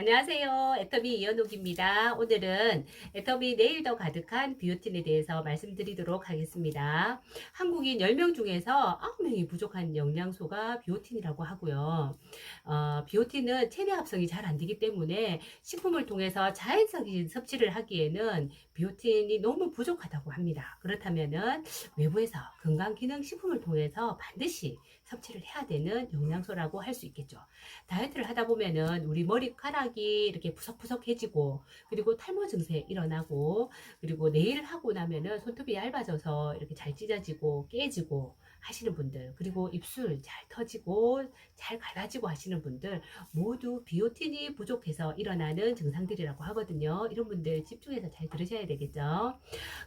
안녕하세요. 애터미 이연옥입니다. 오늘은 애터미 내일 더 가득한 비오틴에 대해서 말씀드리도록 하겠습니다. 한국인 10명 중에서 9명이 부족한 영양소가 비오틴이라고 하고요. 어, 비오틴은 체내 합성이 잘 안 되기 때문에 식품을 통해서 자연적인 섭취를 하기에는 비오틴이 너무 부족하다고 합니다. 그렇다면은 외부에서 건강기능식품을 통해서 반드시 섭취를 해야 되는 영양소라고 할 수 있겠죠. 다이어트를 하다 보면은 우리 머리카락 이 이렇게 푸석푸석해지고 그리고 탈모 증세 일어나고 그리고 네일을 하고 나면은 손톱이 얇아져서 이렇게 잘 찢어지고 깨지고 하시는 분들 그리고 입술 잘 터지고 잘 갈라지고 하시는 분들 모두 비오틴이 부족해서 일어나는 증상들이라고 하거든요. 이런 분들 집중해서 잘 들으셔야 되겠죠.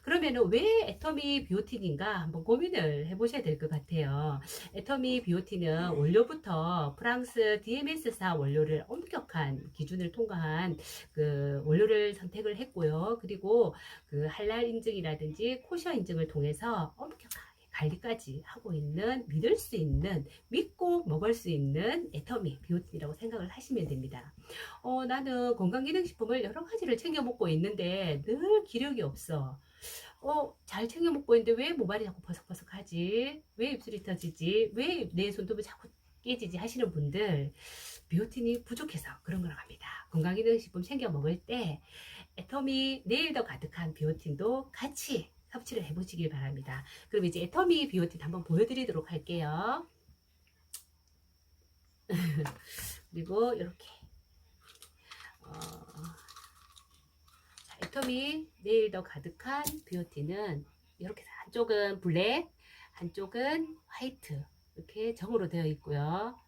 그러면은 왜 애터미 비오틴인가 한번 고민을 해보셔야 될 것 같아요. 애터미 비오틴은 원료부터 프랑스 DMS사 원료를 엄격한 기준 을 통과한 그 원료를 선택을 했고요. 그리고 그 할랄 인증이라든지 코셔 인증을 통해서 엄격하게 관리까지 하고 있는 믿을 수 있는 믿고 먹을 수 있는 애터미 비오틴이라고 생각을 하시면 됩니다. 어, 나는 건강기능식품을 여러 가지를 챙겨 먹고 있는데 늘 기력이 없어. 어, 잘 챙겨 먹고 있는데 왜 모발이 자꾸 버석버석하지? 왜 입술이 터지지? 왜 내 손톱이 자꾸 깨지지? 하시는 분들 비오틴이 부족해서 그런 거라고 합니다. 건강기능식품 챙겨 먹을 때 애터미 내일 더 가득한 비오틴도 같이 섭취를 해보시길 바랍니다. 그럼 이제 애터미 비오틴 한번 보여드리도록 할게요. 그리고 이렇게 어, 자, 애터미 내일 더 가득한 비오틴은 이렇게 한쪽은 블랙, 한쪽은 화이트 이렇게 정으로 되어 있고요.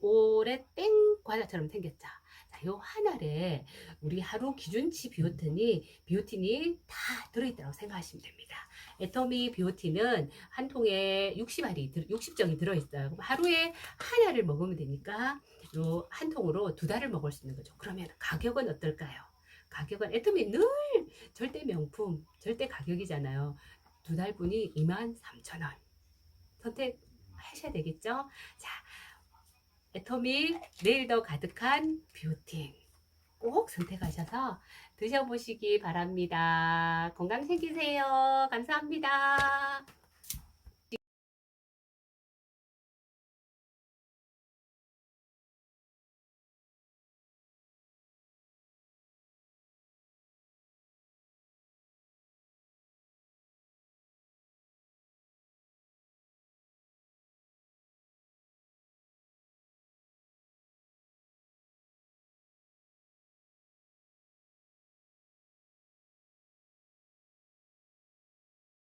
올해 땡 과자처럼 생겼죠. 자, 요 하나에 우리 하루 기준치 비오틴이 비오틴이 다 들어있다고 생각하시면 됩니다. 애터미 비오틴은 한 통에 60알이 60정이 들어있어요. 하루에 하나를 먹으면 되니까 요 한 통으로 두 달을 먹을 수 있는 거죠. 그러면 가격은 어떨까요? 가격은 애터미 늘 절대 명품, 절대 가격이잖아요. 두 달분이 23,000원. 선택 하셔야 되겠죠? 자, 애터미 내일 더 가득한 비오틴 꼭 선택하셔서 드셔보시기 바랍니다. 건강 챙기세요. 감사합니다.